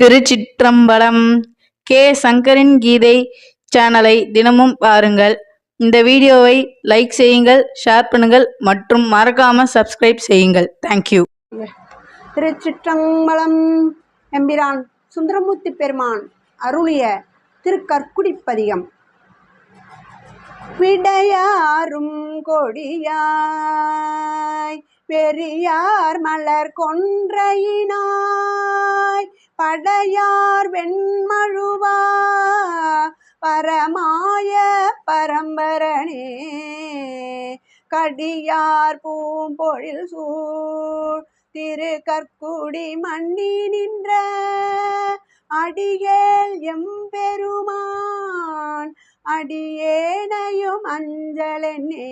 திருச்சிற்றம்பலம் K. சங்கரின் கீதை சேனலை தினமும் பாருங்கள். இந்த வீடியோவை லைக் செய்யுங்கள் ஷேர் பண்ணுங்கள் மற்றும் மறக்காம சப்ஸ்கிரைப் செய்யுங்கள். தேங்க்யூ திருச்சிற்றம்பலம் எம்பிரான் சுந்தரமூர்த்தி பெருமான் அருளிய திருக்கற்குடிப்பதிகம். விடையாரும் கொடியாய் பெரியார் மலர் கொன்றையினாய் படையார் வெண்மழுவா பரமாய பரம்பரணே கடியார் பூம்பொழில் சூழ் திரு கற்குடி மண்ணி நின்ற அடியேல் எம்பெருமான் அடியேனையும் அஞ்சலென்னே.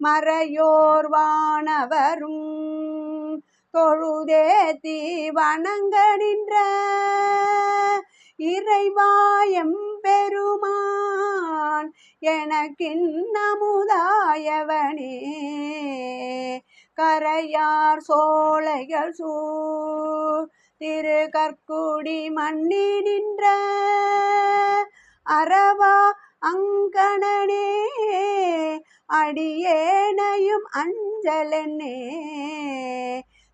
மறையோர் வானவரும் தொழுதேத்தி வணங்கடின்ற இறைவாயம் பெருமான் எனக்கின்னமுதாயவனே கரையார் சோலைகள் சூ திரு கற்குடி மண்ணிடின்ற அரவா அங்கணனே. அடியேனையும் அஞ்சலனே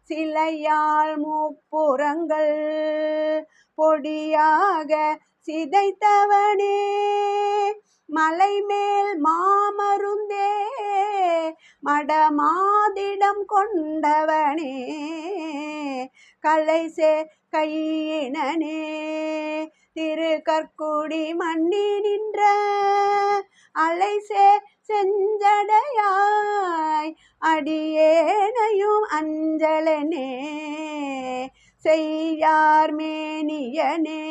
சிலையால் முப்புறங்கள் பொடியாக சிதைத்தவனே. மலைமேல் மாமருந்தே மடமாதிடம் கொண்டவனே. கலைசே கையினனே. திரு கற்குடி மண்ணி நின்ற அலைசே செஞ்சடையாய். அடியேனையும் அஞ்சலனே செய்யார் மேனியனே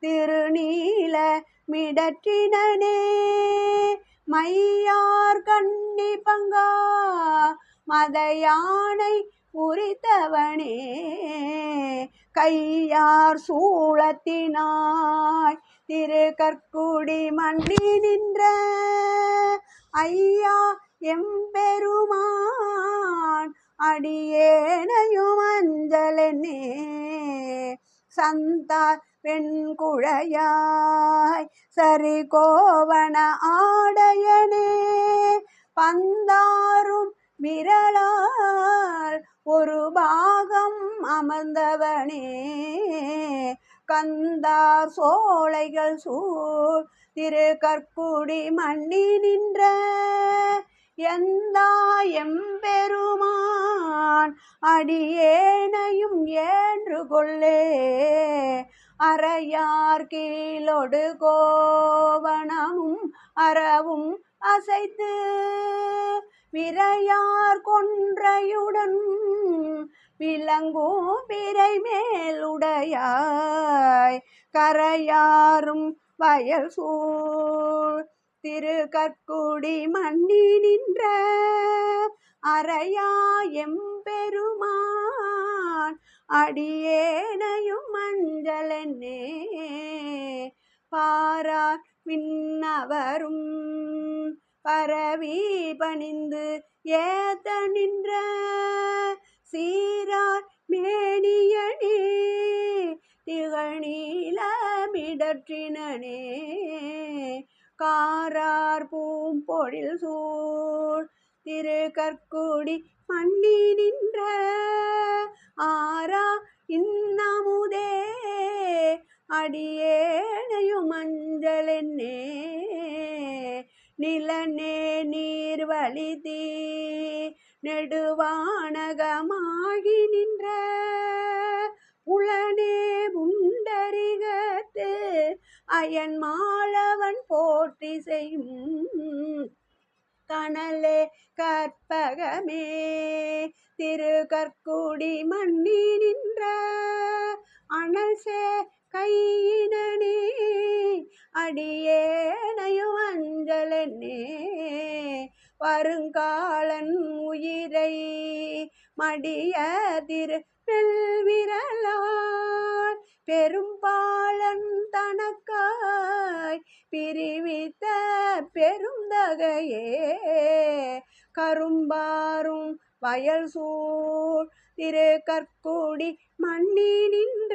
திருநீல மிடற்றினனே. மையார் கண்ணி பங்கா மத யானை உரித்தவனே கையார் சூழத்தினார் திரு கற்குடி மண்டி நின்ற ஐயா எம்பெருமான் அடியேனையும் அஞ்சலனே சந்தார் வெண்குழையாய் சரி கோவண ஆடையனே பந்தாரும் விரலால் ஒரு பாகம் அமர்ந்தவனே கந்தார் சோலைகள் சூழ் திரு கற்குடி மண்ணி நின்ற எந்தாயம் பெருமான் அடியேனையும் ஏன்று கொள்ளே. அறையார் கீழொடு கோவணமும் அறவும் அசைத்து விரையார் கொன்றையுடன் விளங்கும் பிறை மேலுடையாய் கரையாரும் வயல் சூழ். திரு கற்குடி மண்ணி நின்ற அறையா எம்பெருமான் அடியேனையும் மஞ்சளென்னே பாரா விண்ணவரும் பரவி பணிந்து ஏத்த நின்ற சீரார் மேனியனே திகழ்நீலமிடற்றினனே. காரார் பூம்பொழில் சூழ் திரு கற்குடி மண்ணி நின்ற ஆரா இன்னமுதே அடியேனையும் மஞ்சளென்னே நிலனே நீர் வழிதீ நெடுவானகமாகி நின்ற புலனே புண்டரிகத்து அயன் மாளவன் போற்றி செய்யும் கனலே கற்பகமே திரு கற்குடி மண்ணி நின்ற அனல் சே கையினே அடியே நயு அஞ்சலனே வருங்காலன் உயிரை மடிய திரு விரலால் பெரும்பாலன் தனக்காய் பிரிவித்த பெருந்தகையே. கரும்பாரும் வயல் சூழ் திரு கற்குடி மண்ணி நின்ற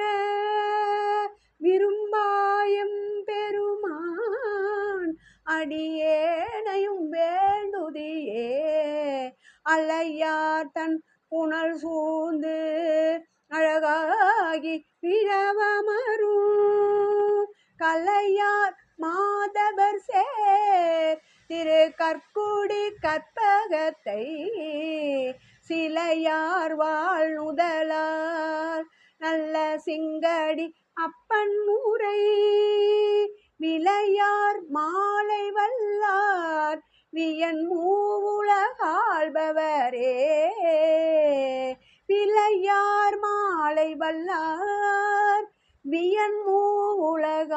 விரும்பாயம் பெருமான் அடியேனையும் வே வேண்டுதியே அலையார் தன் புனல் சூழ்ந்து அழகாகி விழவமரும் கலையார் மாதவர் சேர் திரு கற்குடி கற்பகத்தை சிலையார் வாழ் நுதலார் நல்ல சிங்கடி அப்பன் முறை விளையார் மாலை வல்லார். வியன் மூவுலகாள்பவரே பிள்ளையார் மாலை வல்லார் வியன் மூவுலகாள்பவரே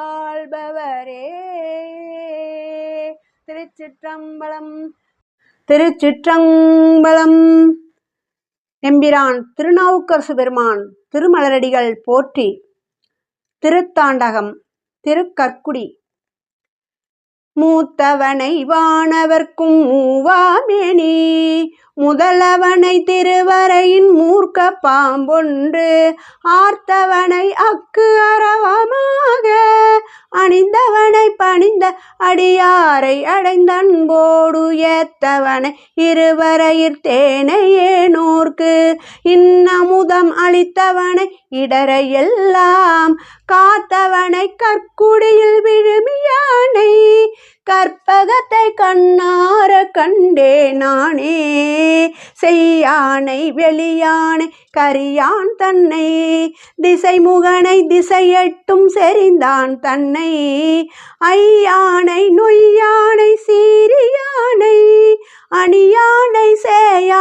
திருச்சிற்றம்பலம் திருச்சிற்றம்பலம். எம்பிரான் திருநாவுக்கரசு பெருமான் திருமலரடிகள் போற்றி திருத்தாண்டகம் திருக்கற்குடி மூத்தவனை வானவர்க்கும் மூவாமேனி முதலவனை திருவரையின் மூர்க்க பாம்பொன்று ஆர்த்தவனை அக்கு அரவமாக அணிந்தவனை பணிந்த அடியாரை அடைந்தன்போடு ஏத்தவனை இருவரையிற் தேனையேனோர்க்கு இன்னமுதம் அளித்தவனை இடரையெல்லாம் காத்தவனை கற்குடியில் விழுமியானை கற்பகத்தை கண்ணார கண்டே நானே. செய்யானை வெளியானை கரியான் தன்னை. திசைமுகனை திசையட்டும் செறிந்தான் தன்னை. ஐயானை நொய்யானை சீரியானை அணியானை சேயானை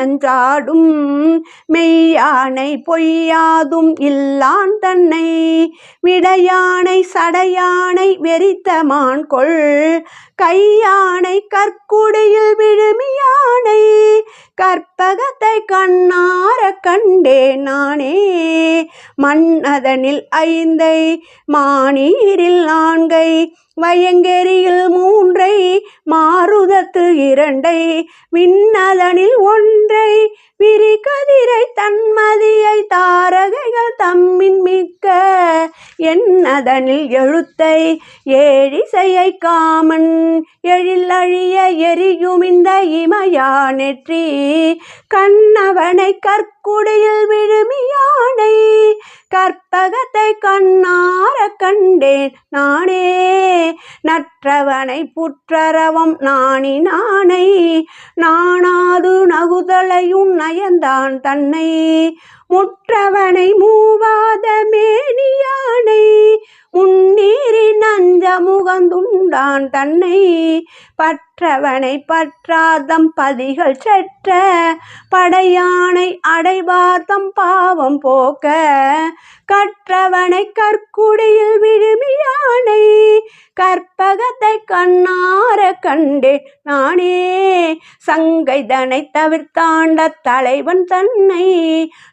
நன்றாடும் மெய்யானை பொய்யாதும் இல்லான் தன்னை. விடையானை சடையானை வெறித்தமான் கொள். கையானை கற்குடியில் விழுமியானை. கற்பகத்தை கண்ணார கண்டே நானே. மன்னதனில் ஐந்தை மானீரில் நான்கை. வயங்கெரியில் மூன்றை மாறுதத்து இரண்டை விண்ணதனில் ஒன்றை விரிகதிரை தன்மதியை தாரகைகள் தம்மின் மிக்க என்னதனில் எழுத்தை ஏழிசையை காமன் எழிலழிய எரியும் இந்த இமயா நெற்றி கண்ணவனை கற்குடியில் விழுமியானை கற்பகத்தை கண்ணார கண்டேன் நானே. நற்றவனை புற்றரவம் நாணி நானை. நாணாது நகுதலையும் நயந்தான் தன்னை. முற்றவனை மூவாத மேனியானை முன்னீரின் நஞ்ச முகந்துண்டான் தன்னை பற்றவனை பற்றாதம் பதிகள் செற்ற படையானை அடைவார்த்தம் பாவம் போக்க. கற்றவனை கற்குடியில் விழுமியானை கற்பகத்தை கண்ணார கண்டே நானே. சங்கைதனை தவிர்த்தாண்ட தலைவன் தன்னை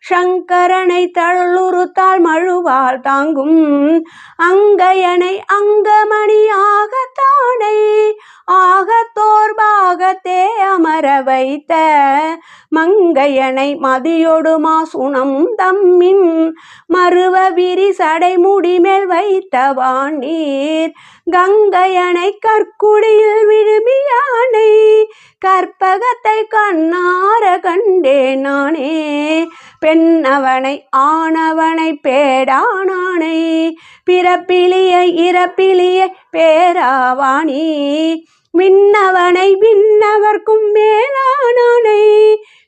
சங்கரனை தள்ளுறுத்தால் மழுவால் தாங்கும். அங்கையனை அங்கமணியாக தானை ஆகத்தோர் பாகத்தே அமர வைத்த மங்கையனை மதியொடு சுணம் தம்மின் மருவ விரி சடைமுடி மேல் வைத்தவான் நீர் கங்கையனை கற்குடியில் விழுமியானை கற்பகத்தை கண்ணார கண்டே நானே பெண்ணவனை ஆணவனை பேடானானை பிறப்பிலிய இறப்பிலிய பேராவாணி விண்ணவனை விண்ணவர்க்கும் மேலானானை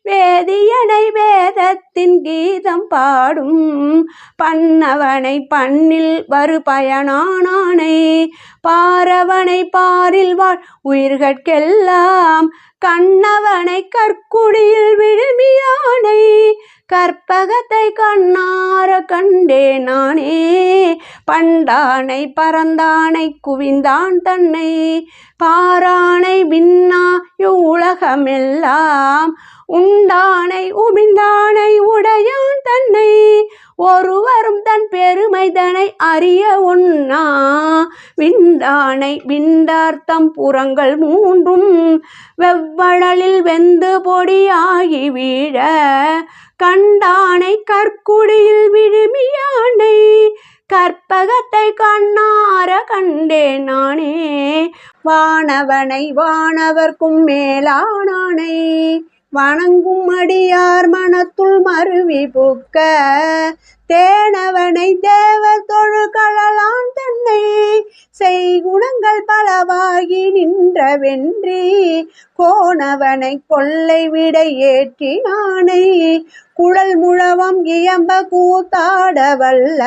வேதியனை வேதத்தின் கீதம் பாடும். பன்னவனை பண்ணில் வரு பயனானானை. பாரவனை பாரில் வாழ் உயிர்கட்கெல்லாம் கண்ணவனை கற்குடியில் விழுமியானை. கற்பகத்தை கண்ணார கண்டே நானே. பண்டானை பறந்தானை குவிந்தான் தன்னை. பாரானை விண்ணா உலகமெல்லாம் உண்டானை உமிழ்ந்தானை உடையான் தன்னை. ஒருவரும் தன் பெருமைதனை அறிய ஒண்ணா விண்டானை விண்டார்த்தம் புறங்கள் மூன்றும். வெவ்வழலில் வெந்து பொடியாகி வீழ. கண்டானை கற்குடியில் விழுமியானை. கற்பகத்தை கண்ணார கண்டேன் நானே. வானவனை வானவர்க்கும் மேலானானை. வணங்கும் அடியார் மனத்துள் மருவி புக்க தேனவனை தேவ தொழு கழலான் தன்னை செய்குணங்கள் பலவாகி நின்ற வென்றி கோணவனை கொள்ளை விடை ஏற்றினானை குழல் முழவம் இயம்ப கூத்தாட வல்ல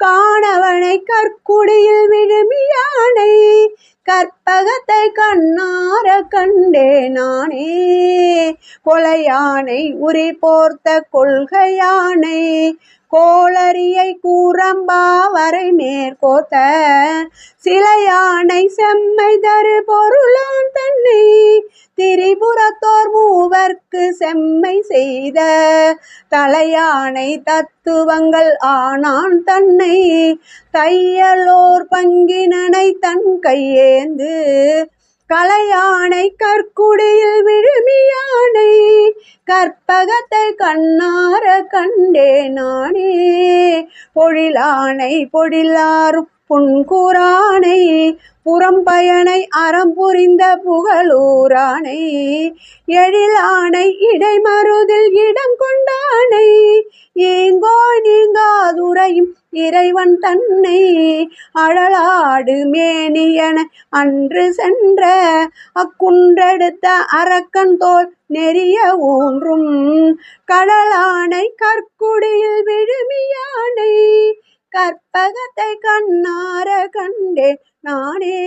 காணவனை கற்குடியில் விழுமியானை கற்பகத்தை கண்ணார கண்டே நானே கொலையானை உரி போர்த்த கொள்கையானை கோளரியை கூறம்பாவரை மேற்கோத்த சிலையானை செம்மை தரு பொருளான் தன்னை திரிபுரத்தோர் மூவர்க்கு செம்மை செய்த தலையானை தத்துவங்கள் ஆனான் தன்னை தையலோர் பங்கினனை தன் கையேந்து கலையானை கற்குடியில் விழுமியானை கற்பகத்தை கண்ணார கண்டே நானே. பொழிலானை பொழிலாரும் புன்கூரானை புறம்பயனை அறம் புரிந்த புகழூரானை எழிலானை இடைமருதில் இடம் கொண்டானை ஏங்கோ நீங்காதுரையும் இறைவன் தன்னை அழலாடு மேனியன அன்று சென்ற அக்குன்றெடுத்த அரக்கன் தோல் நெறிய ஊன்றும் கடலானை கற்குடியில் விழுமியானை கற்பகத்தை கண்ணார கண்டே நானே.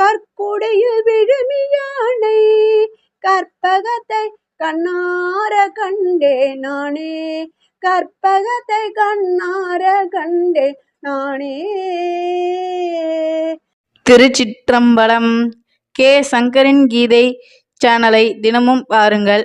கற்குடையில் விழுமியானை கற்பகத்தை கண்ணார கண்டே நானே. கற்பகத்தை கண்ணார கண்டே நானே. திருச்சிற்றம்பலம் கே சங்கரின் கீதை சேனலை தினமும் பாருங்கள்.